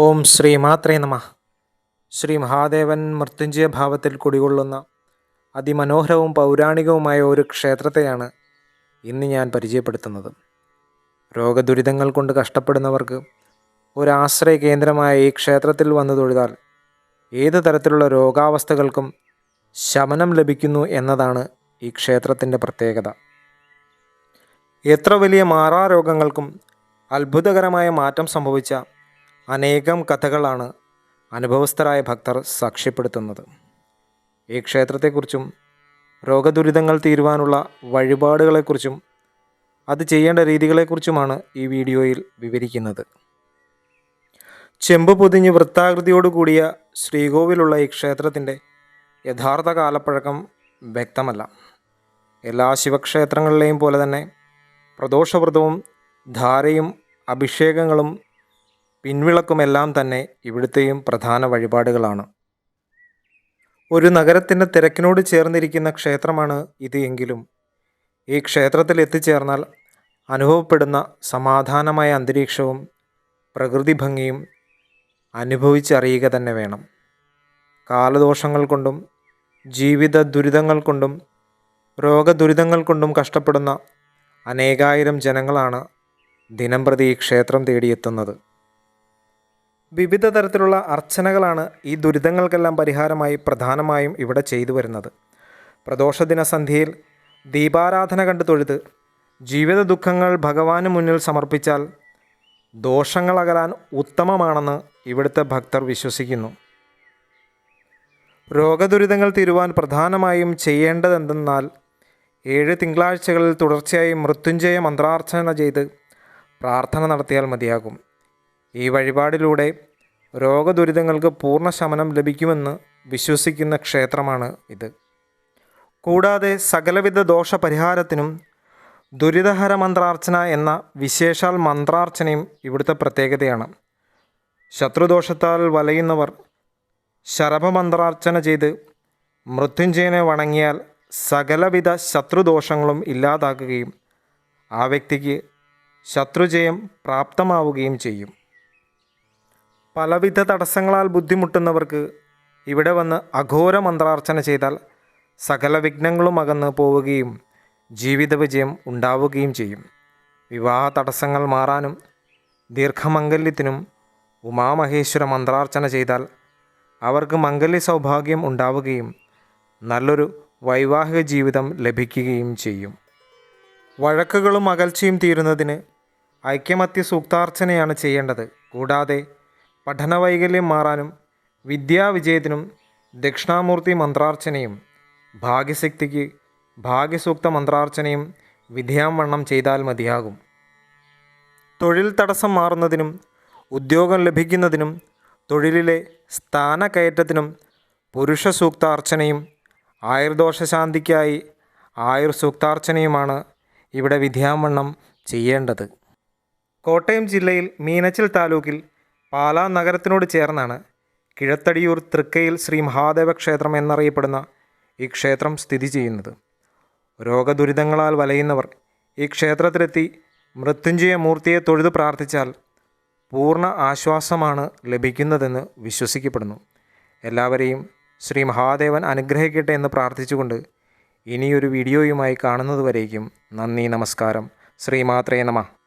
ഓം ശ്രീ മാത്രേ നമ. ശ്രീ മഹാദേവൻ മൃത്യുഞ്ജയ ഭാവത്തിൽ കുടികൊള്ളുന്ന അതിമനോഹരവും പൗരാണികവുമായ ഒരു ക്ഷേത്രത്തെയാണ് ഇന്ന് ഞാൻ പരിചയപ്പെടുത്തുന്നത്. രോഗദുരിതങ്ങൾ കൊണ്ട് കഷ്ടപ്പെടുന്നവർക്ക് ഒരാശ്രയ കേന്ദ്രമായ ഈ ക്ഷേത്രത്തിൽ വന്നു തൊഴുതാൽ ഏത് തരത്തിലുള്ള രോഗാവസ്ഥകൾക്കും ശമനം ലഭിക്കുന്നു എന്നതാണ് ഈ ക്ഷേത്രത്തിന്റെ പ്രത്യേകത. എത്ര വലിയ മാറാരോഗങ്ങൾക്കും അത്ഭുതകരമായ മാറ്റം സംഭവിച്ച അനേകം കഥകളാണ് അനുഭവസ്ഥരായ ഭക്തർ സാക്ഷ്യപ്പെടുത്തുന്നത്. ഈ ക്ഷേത്രത്തെക്കുറിച്ചും രോഗദുരിതങ്ങൾ തീരുവാനുള്ള വഴിപാടുകളെക്കുറിച്ചും അത് ചെയ്യേണ്ട രീതികളെക്കുറിച്ചുമാണ് ഈ വീഡിയോയിൽ വിവരിക്കുന്നത്. ചെമ്പ് പൊതിഞ്ഞ് വൃത്താകൃതിയോടുകൂടിയ ശ്രീകോവിലുള്ള ഈ ക്ഷേത്രത്തിന്റെ യഥാർത്ഥ കാലപ്പഴക്കം വ്യക്തമല്ല. എല്ലാ ശിവക്ഷേത്രങ്ങളിലെയും പോലെ തന്നെ പ്രദോഷവ്രതവും ധാരയും അഭിഷേകങ്ങളും പിൻവിളക്കുമെല്ലാം തന്നെ ഇവിടുത്തെയും പ്രധാന വഴിപാടുകളാണ്. ഒരു നഗരത്തിന്റെ തിരക്കിനോട് ചേർന്നിരിക്കുന്ന ക്ഷേത്രമാണ് ഇത് എങ്കിലും. ഈ ക്ഷേത്രത്തിൽ എത്തിച്ചേർന്നാൽ അനുഭവപ്പെടുന്ന സമാധാനമായ അന്തരീക്ഷവും പ്രകൃതി ഭംഗിയും അനുഭവിച്ചറിയുക തന്നെ വേണം. കാലദോഷങ്ങൾ കൊണ്ടും ജീവിത ദുരിതങ്ങൾ കൊണ്ടും രോഗദുരിതങ്ങൾ കൊണ്ടും കഷ്ടപ്പെടുന്ന അനേകായിരം ജനങ്ങളാണ് ദിനംപ്രതി ഈ ക്ഷേത്രം തേടിയെത്തുന്നത്. വിവിധ തരത്തിലുള്ള അർച്ചനകളാണ് ഈ ദുരിതങ്ങൾക്കെല്ലാം പരിഹാരമായി പ്രധാനമായും ഇവിടെ ചെയ്തു വരുന്നത്. പ്രദോഷദിന സന്ധ്യയിൽ ദീപാരാധന കണ്ട് തൊഴുത് ജീവിത ദുഃഖങ്ങൾ ഭഗവാന് മുന്നിൽ സമർപ്പിച്ചാൽ ദോഷങ്ങൾ അകലാൻ ഉത്തമമാണെന്ന് ഇവിടുത്തെ ഭക്തർ വിശ്വസിക്കുന്നു. രോഗദുരിതങ്ങൾ തീരുവാൻ പ്രധാനമായും ചെയ്യേണ്ടതെന്തെന്നാൽ ഏഴ് തിങ്കളാഴ്ചകളിൽ തുടർച്ചയായി മൃത്യുഞ്ജയ മന്ത്രാർച്ചന ചെയ്ത് പ്രാർത്ഥന നടത്തിയാൽ മതിയാകും. ഈ വഴിപാടിലൂടെ രോഗദുരിതങ്ങൾക്ക് പൂർണ ശമനം ലഭിക്കുമെന്ന് വിശ്വസിക്കുന്ന ക്ഷേത്രമാണ് ഇത്. കൂടാതെ സകലവിധ ദോഷപരിഹാരത്തിനും ദുരിതഹര മന്ത്രാർച്ചന എന്ന വിശേഷാൽ മന്ത്രാർച്ചനയും ഇവിടുത്തെ പ്രത്യേകതയാണ്. ശത്രുദോഷത്താൽ വലയുന്നവർ ശരഭമന്ത്രാർച്ചന ചെയ്ത് മൃത്യുഞ്ജയനെ വണങ്ങിയാൽ സകലവിധ ശത്രുദോഷങ്ങളും ഇല്ലാതാക്കുകയും ആ വ്യക്തിക്ക് ശത്രുജയം പ്രാപ്തമാവുകയും ചെയ്യും. പലവിധ തടസ്സങ്ങളാൽ ബുദ്ധിമുട്ടുന്നവർക്ക് ഇവിടെ വന്ന് അഘോര മന്ത്രാർച്ചന ചെയ്താൽ സകല വിഘ്നങ്ങളും അകന്ന് പോവുകയും ജീവിത വിജയം ഉണ്ടാവുകയും ചെയ്യും. വിവാഹ തടസ്സങ്ങൾ മാറാനും ദീർഘമംഗല്യത്തിനും ഉമാമഹേശ്വര മന്ത്രാർച്ചന ചെയ്താൽ അവർക്ക് മംഗല്യ സൗഭാഗ്യം ഉണ്ടാവുകയും നല്ലൊരു വൈവാഹിക ജീവിതം ലഭിക്കുകയും ചെയ്യും. വഴക്കുകളും അകൽച്ചയും തീരുന്നതിന് ഐക്യമത്യ സൂക്താർച്ചനയാണ് ചെയ്യേണ്ടത്. കൂടാതെ പഠനവൈകല്യം മാറാനും വിദ്യാവിജയത്തിനും ദക്ഷിണാമൂർത്തി മന്ത്രാർച്ചനയും ഭാഗ്യശക്തിക്ക് ഭാഗ്യസൂക്ത മന്ത്രാർച്ചനയും വിധിയാവണ്ണം ചെയ്താൽ മതിയാകും. തൊഴിൽ തടസ്സം മാറുന്നതിനും ഉദ്യോഗം ലഭിക്കുന്നതിനും തൊഴിലിലെ സ്ഥാനക്കയറ്റത്തിനും പുരുഷ സൂക്താർച്ചനയും ആയുർദോഷശാന്തിക്കായി ആയുർ സൂക്താർച്ചനയുമാണ് ഇവിടെ വിധിയാവണ്ണം ചെയ്യേണ്ടത്. കോട്ടയം ജില്ലയിൽ മീനച്ചിൽ താലൂക്കിൽ പാലാ നഗരത്തിനോട് ചേർന്നാണ് കിഴത്തടിയൂർ തൃക്കയിൽ ശ്രീ മഹാദേവ ക്ഷേത്രം എന്നറിയപ്പെടുന്ന ഈ ക്ഷേത്രം സ്ഥിതി ചെയ്യുന്നത്. രോഗദുരിതങ്ങളാൽ വലയുന്നവർ ഈ ക്ഷേത്രത്തിലെത്തി മൃത്യുഞ്ജയ മൂർത്തിയെ തൊഴുത് പ്രാർത്ഥിച്ചാൽ പൂർണ ആശ്വാസമാണ് ലഭിക്കുന്നതെന്ന് വിശ്വസിക്കപ്പെടുന്നു. എല്ലാവരെയും ശ്രീ മഹാദേവൻ അനുഗ്രഹിക്കട്ടെ എന്ന് പ്രാർത്ഥിച്ചുകൊണ്ട് ഇനിയൊരു വീഡിയോയുമായി കാണുന്നതുവരേക്കും നന്ദി നമസ്കാരം. ശ്രീമാത്രേ നമ.